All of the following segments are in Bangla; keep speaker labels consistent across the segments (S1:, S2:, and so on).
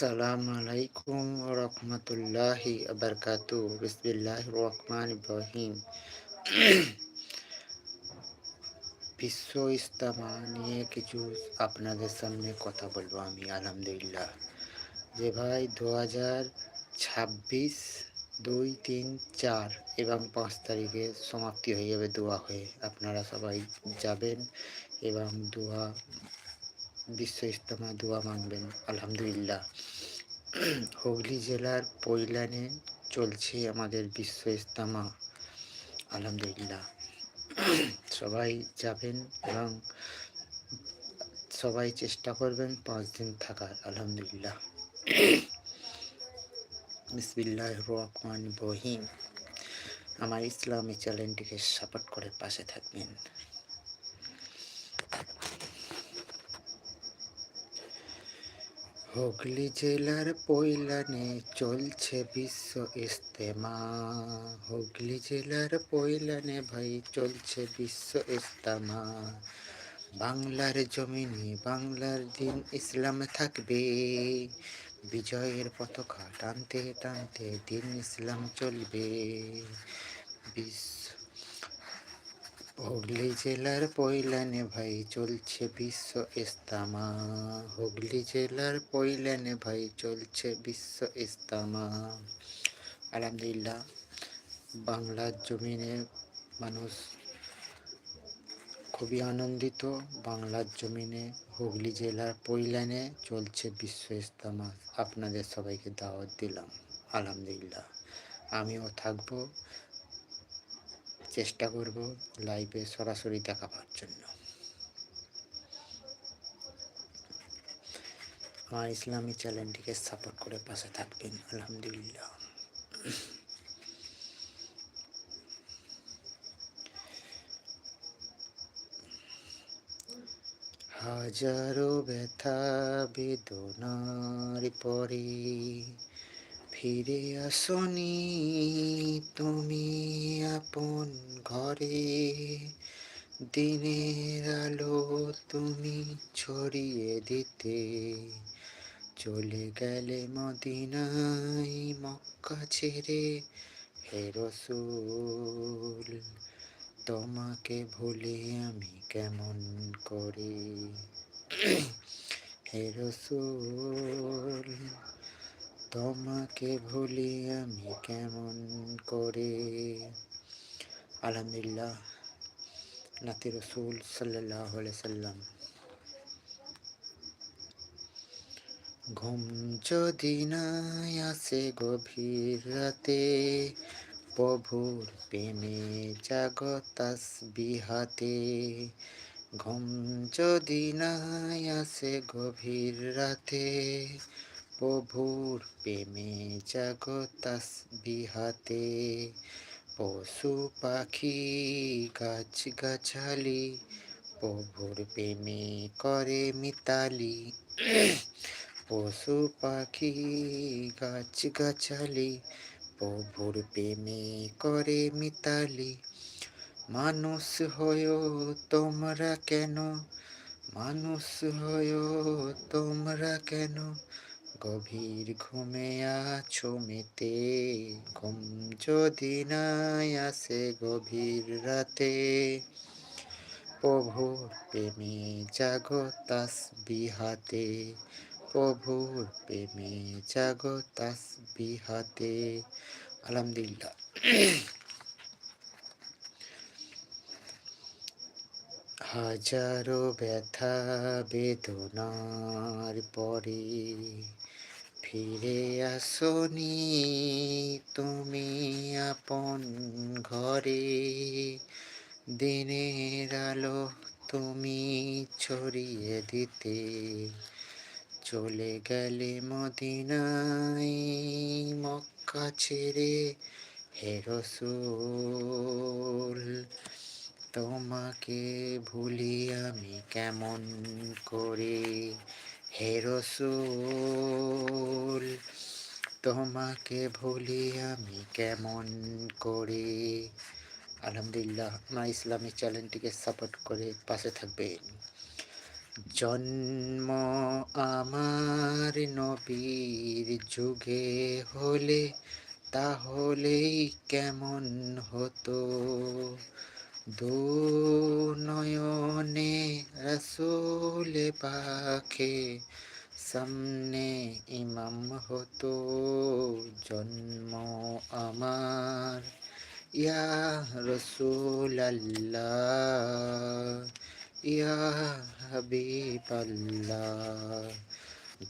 S1: আসসালামু আলাইকুম রহমতুল্লাহি আবরকাতু বিসমিল্লাহ রহমান ইব্রাহিম বিশ্ব ইস্তামা নিয়ে কিছু আপনাদের সামনে কথা বলব আমি আলহামদুলিল্লাহ যে ভাই দু হাজার ছাব্বিশ দুই তিন চার এবং পাঁচ তারিখে সমাপ্তি হয়ে যাবে দোয়া হয়ে আপনারা সবাই যাবেন এবং দোয়া বিশ্ব ইস্তেমা দোয়া মানবেন, আলহামদুলিল্লাহ। হুগলি জেলার পৈলানে চলছে আমাদের বিশ্ব ইস্তেমা আলহামদুলিল্লাহ। সবাই যাবেন এবং সবাই চেষ্টা করবেন পাঁচ দিন থাকার, আলহামদুলিল্লাহ। বিসমিল্লাহ রহমান বহিম আমার ইসলামী চ্যানেলটিকে সাপোর্ট করে পাশে থাকবেন। হুগলি জেলার পৈলানে চলছে বিশ্ব ইস্তেমা হুগলি জেলার পৈলানে ভাই চলছে বিশ্ব ইস্তেমা বাংলার জমিনে বাংলার দিন ইসলাম থাকবে। বিজয়ের পতাকা টানতে টানতে দিন ইসলাম চলবে। বিশ্ব হুগলি জেলার পৈলানে ভাই চলছে বিশ্ব ইস্তামা হুগলি জেলার পৈলানে ভাই চলছে বিশ্ব ইস্তামা আলহামদুলিল্লাহ, বাংলার জমিনে মানুষ খুবই আনন্দিত। বাংলার জমিনে, হুগলি জেলার পৈলানে চলছে বিশ্ব ইস্তামা আপনাদের সবাইকে দাওয়াত দিলাম। আলহামদুলিল্লাহ, আমিও থাকব। চেষ্টা করব লাইভে সরাসরি দেখাবার জন্য। আমার ইসলামী চ্যানেলটিকে সাপোর্ট করে পাশে থাকবেন, আলহামদুলিল্লাহ। হাজারো ব্যথা বেদনার পরে ফিরে আসনি তুমি আপন ঘরে। দিনের আলো তুমি ছড়িয়ে দিতে। চলে গেলে মদিনাই মক্কা ছেড়ে হে রসুল, তোমাকে ভুলে আমি কেমন করে? হে রসুল তোমাকে ভুলি আমি কেমন করে? আলহামদুলিল্লাহ, নাতি রসুল সাল্লাহ সাল্লাম। ঘুম যদি নাই আসে গভীর রাতে, প্রভুর প্রেমে জাগতাস বিহাতে ঘুম যদি নাই আসে গভীর রাতে প্রভুর প্রেমে জাগতাস বিহাতে পশু পাখি গাছ গাছালি প্রভুর প্রেমে করে মিতালি। পশু পাখি গাছ গাছালি প্রভুর প্রেমে করে মিতালি। মানুষ হয়েও তোমরা কেন? মানুষ হয়েও তোমরা কেন? গভীর ঘুমে আছো মেতে, ঘুম যদি নাই আসে গভীর রাতে। প্রভুর প্রেমে জাগতাস বিহাতে প্রভুর প্রেমে জাগতাস বিহাতে আলহামদুলিল্লাহ। হাজারো ব্যথা বেদনার পরে ফিরে আসনি তুমি আপন ঘরে। দিনের আলো তুমি ছড়িয়ে দিতে, চলে গেলে মদিনাই মক্কা ছেড়ে হে রসুল। তোমাকে ভুলি আমি কেমন করে? হে রসুল তোমাকে ভুলি আমি কেমন করে? আলহামদুলিল্লাহ, আমার ইসলামী চ্যানেলটিকে সাপোর্ট করে পাশে থাকবেন। জন্ম আমার নবীর যুগে হলে তাহলেই কেমন হতো? দু নয়নে রসুলে পাখে সামনে ইমাম হতো জন্ম আমার। ইয়া রসুল ইয়া হাবিবাল্লাহ,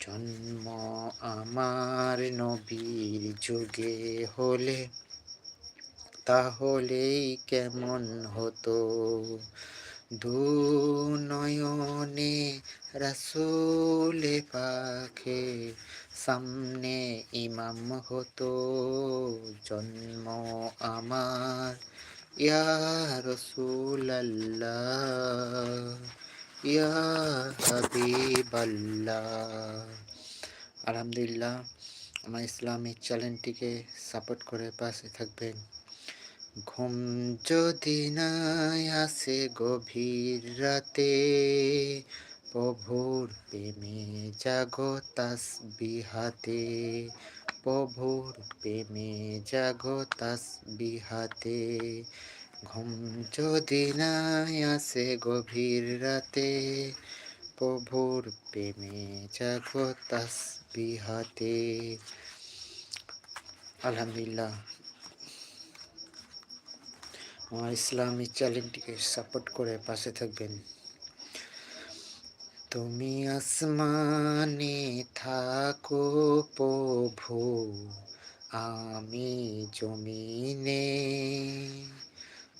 S1: জন্ম আমার নবীর যুগে হলে তাহলেই কেমন হতো? দু নয়নে রাসুলে পাখে সামনে ইমাম হতো। জন্ম আমার, ইয়া রসুল ইয়া হাবিবাল্লাহ। আলহামদুলিল্লাহ, আমার ইসলামিক চ্যানেলটিকে সাপোর্ট করে পাশে থাকবেন। ঘুম যদি নাই আসে গভীর রাতে, প্রভুর প্রেমে জাগো তাস বিহাতে প্রভুর প্রেমে জাগো তাস বিহাতে ঘুম যদি নাই আসে গভীর রাতে, প্রভুর প্রেমে জাগো তাস বিহাতে আলহামদুলিল্লাহ। আমার ইসলামী চ্যানেলটিকে সাপোর্ট করে পাশে থাকবেন। তুমি আসমানে থাকো প্রভু, আমি জমিনে।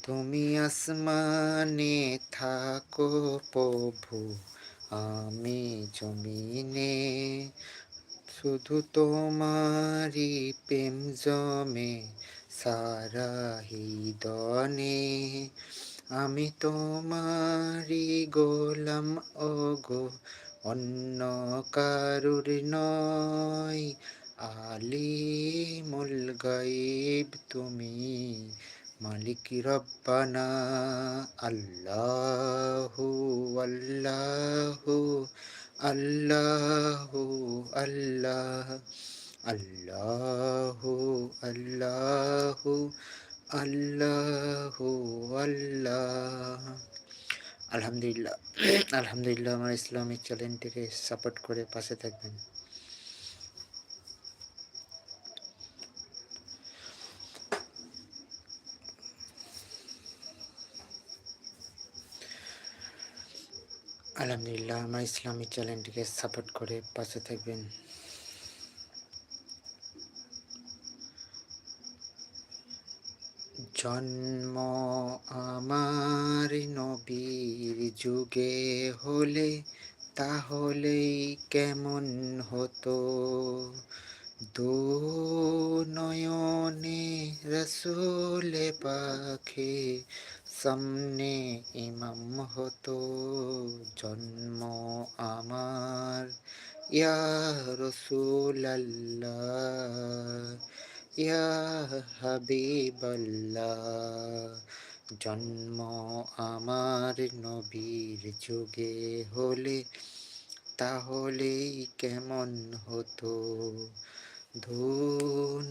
S1: তুমি আসমানে থাকো প্রভু, আমি জমিনে। শুধু তোমারই প্রেম জমে সারা হৃদনে আমি তোমারি গোলাম ও গো অন্য কারুর নয়। আলি মুল গাইব তুমি, মালিক রব্বানা, আল্লাহু আল্লাহু আল্লাহু আল্লাহ। আল্লাহু আল্লাহু আল্লাহু, আল্লাহ। আলহামদুলিল্লাহ আলহামদুলিল্লাহ আমার ইসলামিক চ্যানেলটিকে সাপোর্ট করে পাশে থাকবেন। আলহামদুলিল্লাহ আমার ইসলামিক চ্যানেলটিকে সাপোর্ট করে পাশে থাকবেন। জন্ম আমার নবীর যুগে হলে তাহলেই কেমন হতো? দু নয়নে রসুলে পাখে সামনে ইমাম হতো। জন্ম আমার, ইয়া রসুল আল্লাহ ইয়া হাবিবাল্লাহ, জন্ম আমার নবীর যুগে হলে, তাহলেই কেমন হতো? ধু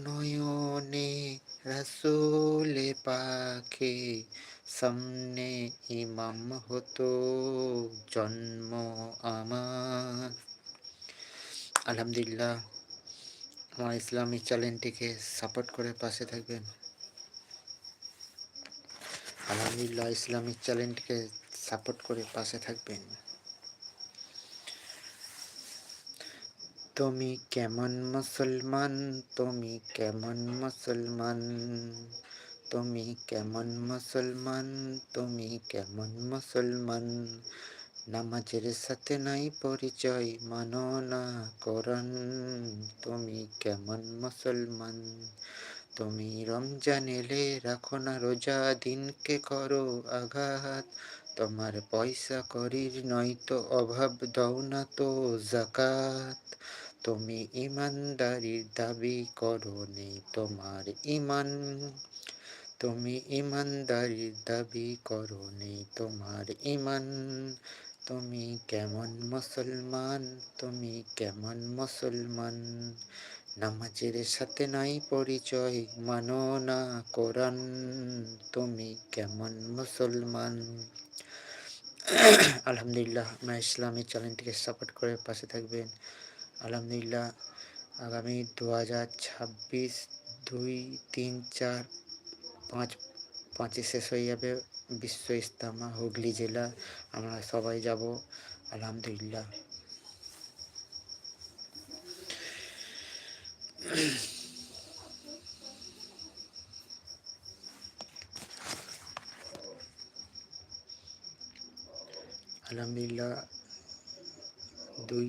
S1: নয়নে রাসুলে পাখে সামনে ইমাম হতো, জন্ম আমার। আলহামদুলিল্লাহ আমার ইসলামিক চ্যানেলটিকে সাপোর্ট করে পাশে থাকবেন। আলহামদুলিল্লাহ, ইসলামিক চ্যানেলটিকে সাপোর্ট করে পাশে থাকবেন। তুমি কেমন মুসলমান? তুমি কেমন মুসলমান? তুমি কেমন মুসলমান? তুমি কেমন মুসলমান? নামাজের সাথে নাই পরিচয়, মানো না করন তুমি কেমন মুসলমান? তুমি রমজান এলে রাখো না রোজা, দিনকে করো আঘাত। তোমার পয়সা করির নয়তো অভাব, দাও না তো জাকাত তুমি ইমানদারির দাবি করো নেই তোমার ইমান। তুমি ইমানদারির দাবি করো নেই তোমার ইমান। তুমি কেমন মুসলমান? তুমি কেমন মুসলমান? নামাজের সাথে নাই পরিচয়, মানো না কোরআন। তুমি কেমন মুসলমান? আলহামদুলিল্লাহ আমার ইসলামী চ্যানেলটিকে সাপোর্ট করে পাশে থাকবেন। আলহামদুলিল্লাহ, আগামী দু হাজার ছাব্বিশ দুই তিন চার পাঁচ, পাঁচে শেষ হয়ে যাবে। বিশ্ব ইস্তামা হুগলি জেলা, আমরা সবাই যাব, আলহামদুলিল্লাহ। আলহামদুলিল্লাহ, দুই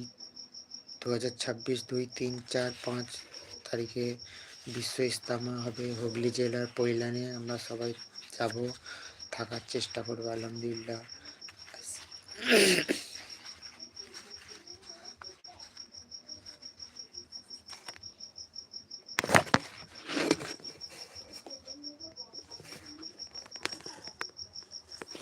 S1: দু হাজার ছাব্বিশ দুই তিন চার পাঁচ তারিখে বিশ্ব ইস্তামা হবে হুগলি জেলার পৈলানে, আমরা সবাই যাব। থাকার চেষ্টা করব আলহামদুলিল্লাহ।